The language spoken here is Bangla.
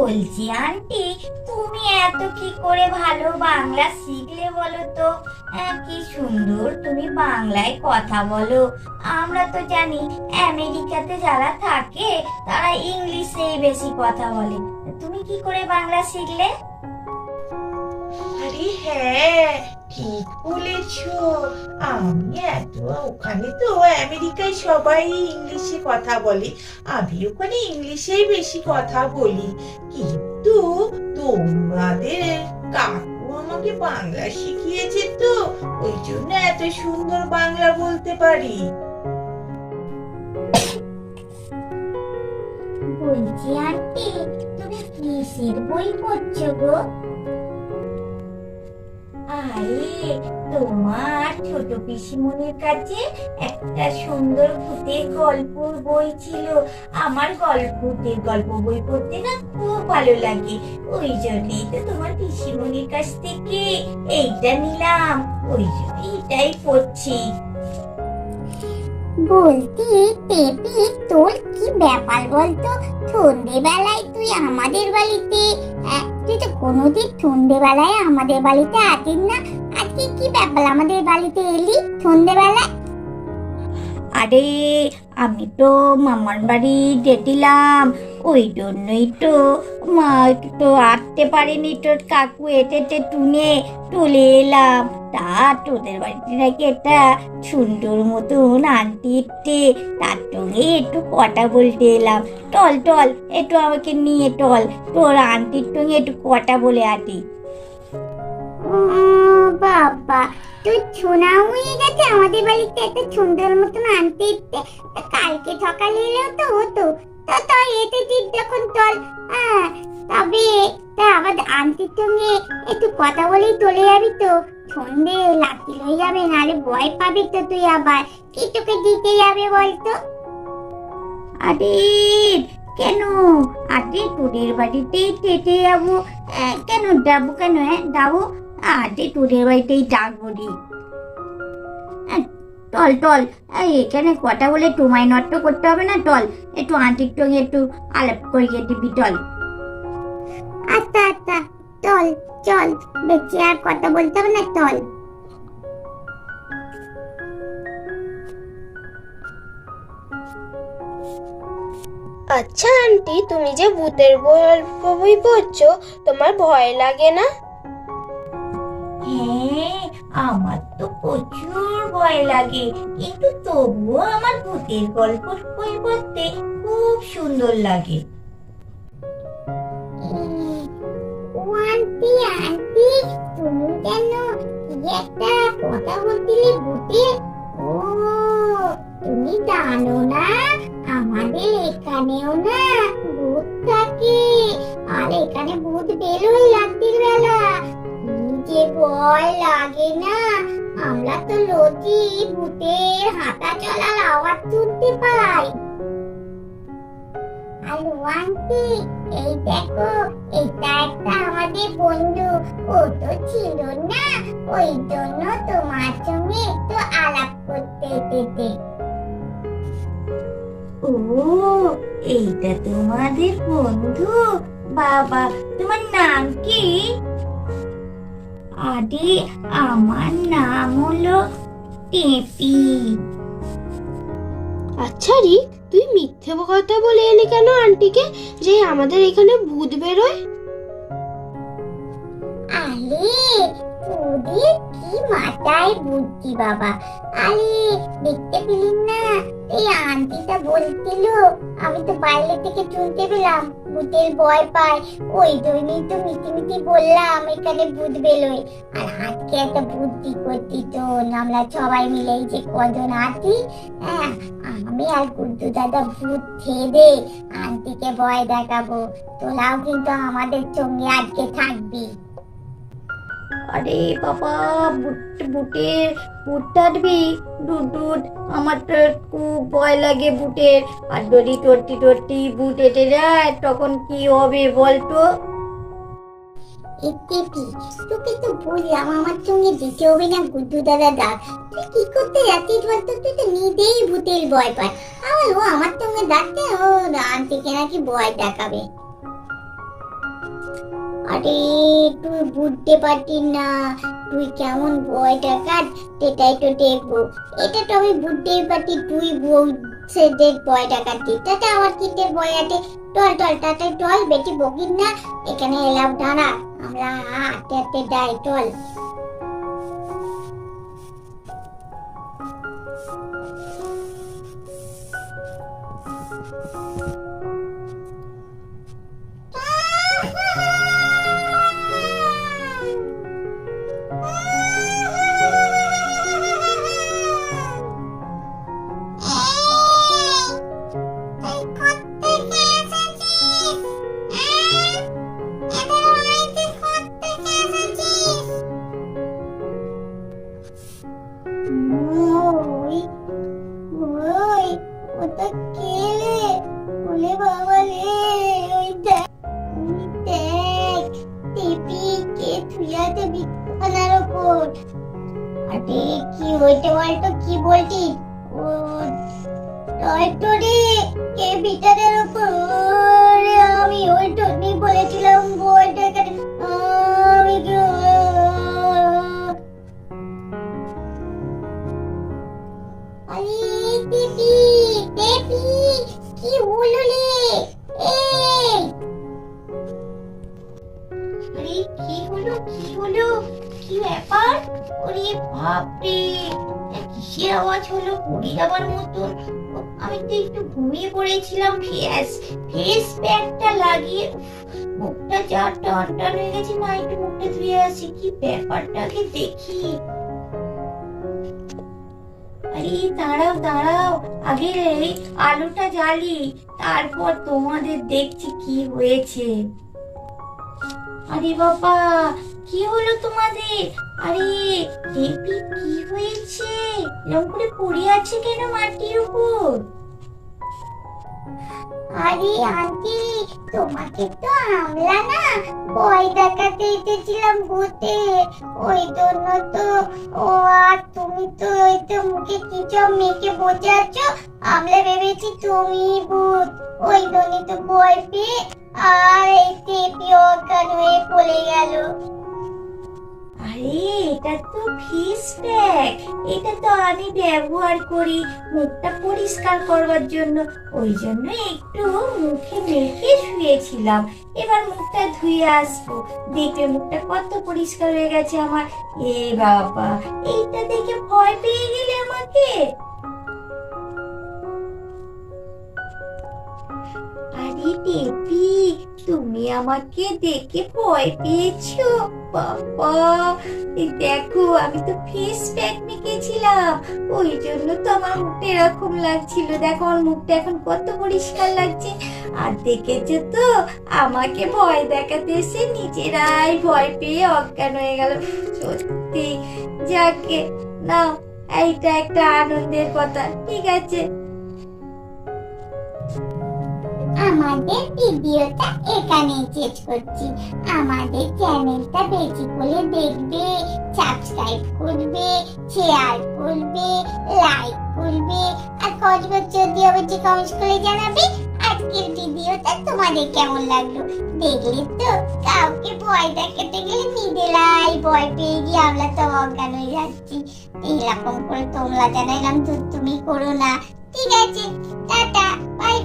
বলছি, আন্টি, তুমি এত কি করে ভালো বাংলা শিখলে বলো তো? কি সুন্দর তুমি বাংলায় কথা বলো। আমরা তো জানি আমেরিকাতে যারা থাকে, তারা ইংলিশেই বেশি কথা বলে। তুমি কি করে বাংলা শিখলে? আরে হ্যাঁ ঠিক বলেছ, আমি এত, ওখানে তো আমেরিকায় সবাই ইংলিশে কথা বলে। আমি ওখানে ইংলিশেই বেশি কথা বলি। কিন্তু তোমাদের কাকু আমাকে বাংলা শিখিয়েছে তো, ওই জন্য এত সুন্দর বাংলা বলতে পারি। বলছি আন্টি, তুমি কিসের বই পড়ছো গো? আরে, তোমার ছোট পিসিমনির কাছে একটা সুন্দর ভূতের গল্পর বই ছিল। আমার গল্প, ভূতের গল্প বই পড়তে না খুব ভালো লাগে। ওই জন্যই তো তোমার পিসিমনির কাছ থেকে এইটা নিলাম। ওই জন্য এটাই পড়ছি। বলতি তোর কি ব্যাপার বলতো? সন্ধেবেলায় তুই আমাদের বাড়িতে আহ, তুই তো কোনোদিন সন্ধেবেলায় আমাদের বাড়িতে আসিস না আজকে কি ব্যাপার আমাদের বাড়িতে এলি সন্ধেবেলায় আরে, আমি তো মামার বাড়ি যেছিলাম ওই জন্যই তো মা তো আসতে পারেনি, তোর কাকু এটেতে টুনে চলে এলাম। তা তোদের বাড়িতে নাকি একটা সুন্দর মতন আনতে এসছে, তার সঙ্গে একটু কথা বলতে এলাম। টল টল একটু আমাকে নিয়ে টল তোর আন্টির সঙ্গে একটু কথা বলে আটি বাবা তুই শোনা হয়ে গেছে, আমাদের বাড়িতে একটা সুন্দর মতন আনতে কালকে সকালে এলেও তো হতো। তো তুই এতে দিক যখন চল হ্যাঁ তবে তা আবার আন্টির সঙ্গে একটু কথা বলেই চলে যাবি তো। সন্ধে লাকি হয়ে যাবে, নাহলে ভয় পাবি তো তুই আবার। কি তোকে দিতে যাবে বলতো? আরে, কেন? আরে তোদের বাড়িতেই কেটে যাব। কেন যাব কেন হ্যাঁ? যাব? বাড়িতেই ডাকবো রে। টল টল এখানে কথা বলে তোমায় নষ্ট করতে হবে না টল একটু আন্টির সঙ্গে একটু আলাপ করিয়ে দিবি টল আচ্ছা আচ্ছা। চল চল। বেঁচে আর কথা বলতে হবে না চল। আচ্ছা আন্টি তুমি যে ভূতের গল্প বই পড়ছো তোমার ভয় লাগে না? হ্যাঁ আমার তো প্রচুর ভয় লাগে। কিন্তু তবুও আমার ভূতের গল্প বই পড়তে খুব সুন্দর লাগে। ও লাগে না। আমরা তো রোজই ভূতের হাঁটা চলার আওয়াজ শুনতে পাই। হ্যালো আন্টি এই দেখো, এটা একটা আমাদের বন্ধু। ও তো ছিল না, ওই জন্য তোমার সঙ্গে একটু আলাপ করতে এসেছে। ও, এইটা তোমাদের বন্ধু। বাবা, তোমার নাম কি? আরে আমার নাম হলো টেপি। আচ্ছা রি তুই মিথ্যে কথা বলে এলি কেন আন্টিকে যে আমাদের এখানে ভূত বেরোয়? আরে তোদের মাথায় বুদ্ধি বাবা। দেখতে পেলি না? এই আন্টিটা বলছিল, আমি তো বাইরে থেকে শুনতে পেলাম, ভূতের ভয় পায়। ওই তো মিটি মিটি বললাম, এখানে ভূত বেরোয়। আর আজকে একটা বুদ্ধি করছি তো আমরা সবাই মিলে যে কজন আছি হ্যাঁ আমি আর গুড্ডু দাদা ভূত আন্টিকে ভয় দেখাবো। তোরাও কিন্তু আমাদের সঙ্গে আজকে থাকবি। আরে বাবা, বুট, বুটে, বুট টাটবি দুধ দুধ, আমার তো খুব ভয় লাগে বুটের আর যদি টর্টি টর্টি বুট এটে যায়, তখন কি হবে বলতো এটিপি তোকে তো বললাম, আমার সঙ্গে যেতে হবে না, গুড্ডু দাদা ডাক। তুই কি করতে যাচ্ছিস বলতো তুই তো নিজেই ভূতের ভয় পায় আবার ও আমার সঙ্গে ডাকতে ও আন্টিকে নাকি ভয় দেখাবে। আরে, তুই বুঝতে পারছিস না। তুই কেমন বয়টা কাট সেটাই তো দেখব। এটা তো আমি বুঝতেই পারছি তুই বউ সে দেখ বয়টা কাটছিস তাতে আমার কিনতে ভয় আছে? টল টল তাতে টল বেটি বকিস না। এখানে এলাম, দাঁড়া, আমরা হাতে হাতে যাই, চল। হইতে বলতো, কি বলছি ও হয়তো রে কে বিছানার ওপর আমি ওই টনি বলেছিলাম বইটা পড়ে যাওয়ার মতন আমি তো একটু ঘুমিয়ে পড়েছিলাম, ফেস ফেস প্যাকটা লাগিয়ে মুখটা যা টান টান হয়ে গেছে, না, একটু মুখটা ধুয়ে আসি, কি ব্যাপারটাকে দেখি। আরে, দাঁড়াও দাঁড়াও, আগে আলুটা জ্বালি, তারপর তোমাদের দেখছি কি হয়েছে। আরে বাবা কি হলো তোমাদের? আরে দেবী কি হয়েছে? এরকম করে পড়ে আছে কেন মাটির উপর? আরে, আন্টি, তোমাকে তো আমরা না ভয় দেখাতে এসেছিলাম ভূতে। ওই জন্য তো, ও আর তুমি তো ওই তো মুখে কিছু মেখে বসে আছো? আমরা ভেবেছি তুমি ভূত। ওই জন্য তো ভয় পেয়ে আর এই টেপি অজ্ঞান হয়ে পড়ে গেল। আরে, এটা তো ফিস প্যাক এটা তো আমি ব্যবহার করি মুখটা পরিষ্কার করবার জন্য। ওই জন্য একটু মুখে মেখে শুয়েছিলাম। এবার মুখটা ধুয়ে আসব। দেখবে মুখটা কত পরিষ্কার হয়ে গেছে আমার। এ বাবা, এইটা দেখে ভয় পেয়ে গেলে আমাকে। আরে টেপি, তুমি আমাকে দেখে ভয় পেয়েছ। বাবা, এই দেখো, আমি তো ফেস প্যাক মেখেছিলাম। ওই জন্য তো আমার মুখটা এরকম লাগছিল। দেখো, আমার মুখটা এখন কত পরিষ্কার লাগছে। আর দেখেছ তো, আমাকে ভয় দেখাতে এসে নিজেরাই ভয় পেয়ে অজ্ঞান হয়ে গেল। সত্যি, যাকে না এইটা একটা আনন্দের কথা। ঠিক আছে আমাদের ভিডিওটা এখানেই শেষ করছি। আমাদের চ্যানেলটা বেশি করে দেখবে সাবস্ক্রাইব করবে শেয়ার করবে লাইক করবে, আর বছর দিয়ে অবশ্যই কমেন্ট করে জানাবে, আজকের ভিডিওটা তোমাদের কেমন লাগল? দেখলে তো কাউকে ভয় দেখাতে গেলে নিজেরাই ভয় পেয়ে গিয়ে আমরা তো অজ্ঞান হয়ে যাচ্ছি। এইরকম করে তোমরা জানাইলাম, তো তুমি করো না। ঠিক আছে, টাটা বাই